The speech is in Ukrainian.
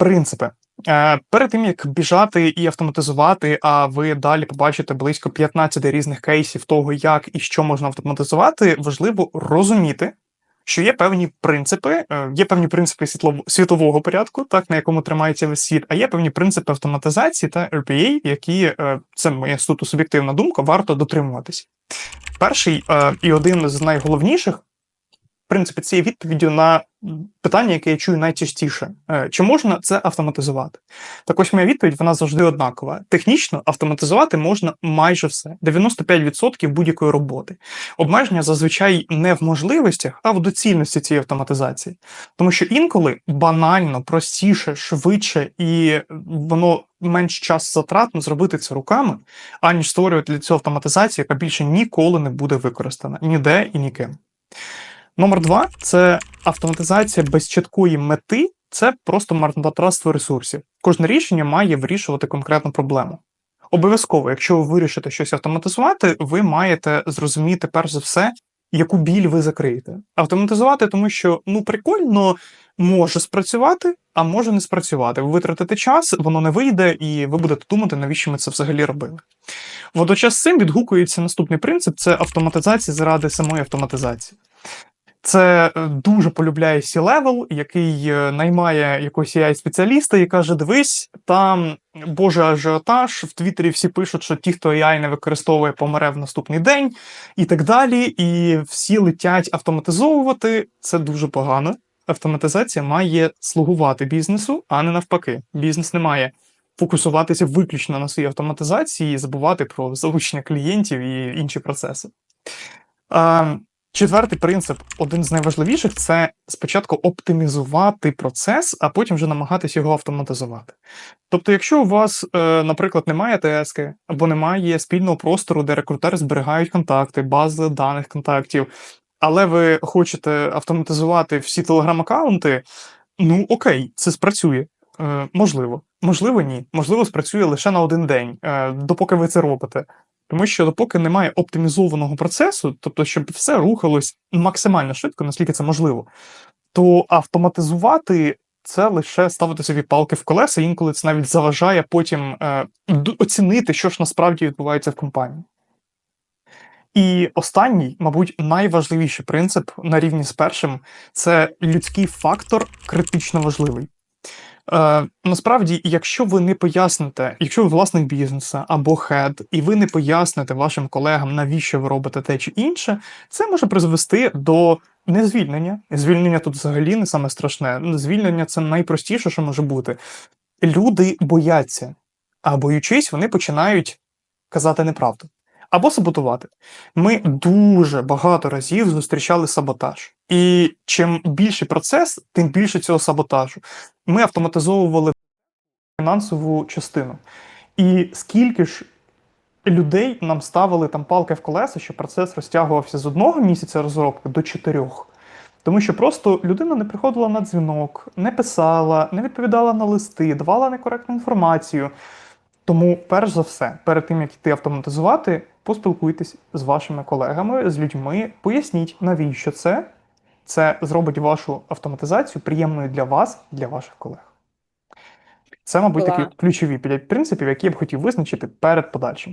Принципи. Е, Перед тим як біжати і автоматизувати, а ви далі побачите близько 15 різних кейсів того, як і що можна автоматизувати, важливо розуміти, що є певні принципи, е, є певні принципи світового порядку, так на якому тримається весь світ, а є певні принципи автоматизації та RPA, які е, це моя суто суб'єктивна думка, варто дотримуватись. Перший і один з найголовніших. В принципі, це є на питання, яке я чую найчастіше: Е, чи можна це автоматизувати? Так ось моя відповідь вона завжди однакова. Технічно автоматизувати можна майже все 95% будь-якої роботи. Обмеження зазвичай не в можливостях, а в доцільності цієї автоматизації. Тому що інколи банально, простіше, швидше і воно менш час затратно зробити це руками, аніж створювати для цього автоматизацію, яка більше ніколи не буде використана ніде і ніким. Номер два це автоматизація без чіткої мети, це просто марнотратство ресурсів. Кожне рішення має вирішувати конкретну проблему. Обов'язково, якщо ви вирішите щось автоматизувати, ви маєте зрозуміти перш за все, яку біль ви закриєте. Автоматизувати, тому що ну прикольно може спрацювати, а може не спрацювати. Ви витратите час, воно не вийде, і ви будете думати, навіщо ми це взагалі робили. Водночас з цим відгукується наступний принцип: це автоматизація заради самої автоматизації. Це е, дуже полюбляє C-Level, який е, наймає якогось AI-спеціаліста і каже: дивись, там боже ажіотаж, в Твіттері всі пишуть, що ті, хто AI не використовує, помре в наступний день, і так далі. І всі летять автоматизовувати. Це дуже погано. Автоматизація має слугувати бізнесу, а не навпаки. Бізнес не має фокусуватися виключно на своїй автоматизації і забувати про залучення клієнтів і інші процеси. А, Четвертий принцип, один з найважливіших, це спочатку оптимізувати процес, а потім вже намагатися його автоматизувати. Тобто, якщо у вас, е, наприклад, немає ТСК або немає спільного простору, де рекрутери зберігають контакти, бази даних контактів, але ви хочете автоматизувати всі телеграм-аккаунти, ну окей, це спрацює. Е, Можливо, можливо, ні. Можливо, спрацює лише на один день, е, допоки ви це робите. Тому що допоки немає оптимізованого процесу, тобто, щоб все рухалось максимально швидко, наскільки це можливо, то автоматизувати це лише ставити собі палки в колеса, інколи це навіть заважає потім е, оцінити, що ж насправді відбувається в компанії. І останній, мабуть, найважливіший принцип на рівні з першим це людський фактор критично важливий. Е, насправді, якщо ви не поясните, якщо ви власник бізнесу або хед, і ви не поясните вашим колегам, навіщо ви робите те чи інше, це може призвести до незвільнення. Звільнення тут взагалі не саме страшне. Звільнення це найпростіше, що може бути. Люди бояться, а боючись, вони починають казати неправду або саботувати. Ми дуже багато разів зустрічали саботаж. І чим більший процес, тим більше цього саботажу. Ми автоматизовували фінансову частину. І скільки ж людей нам ставили там палки в колеса, що процес розтягувався з одного місяця розробки до чотирьох. Тому що просто людина не приходила на дзвінок, не писала, не відповідала на листи, давала некоректну інформацію. Тому, перш за все, перед тим як йти автоматизувати, поспілкуйтесь з вашими колегами, з людьми, поясніть, навіщо це. Це зробить вашу автоматизацію приємною для вас, для ваших колег. Це, мабуть, такі ключові п'ять принципів, які я б хотів визначити перед подальшим.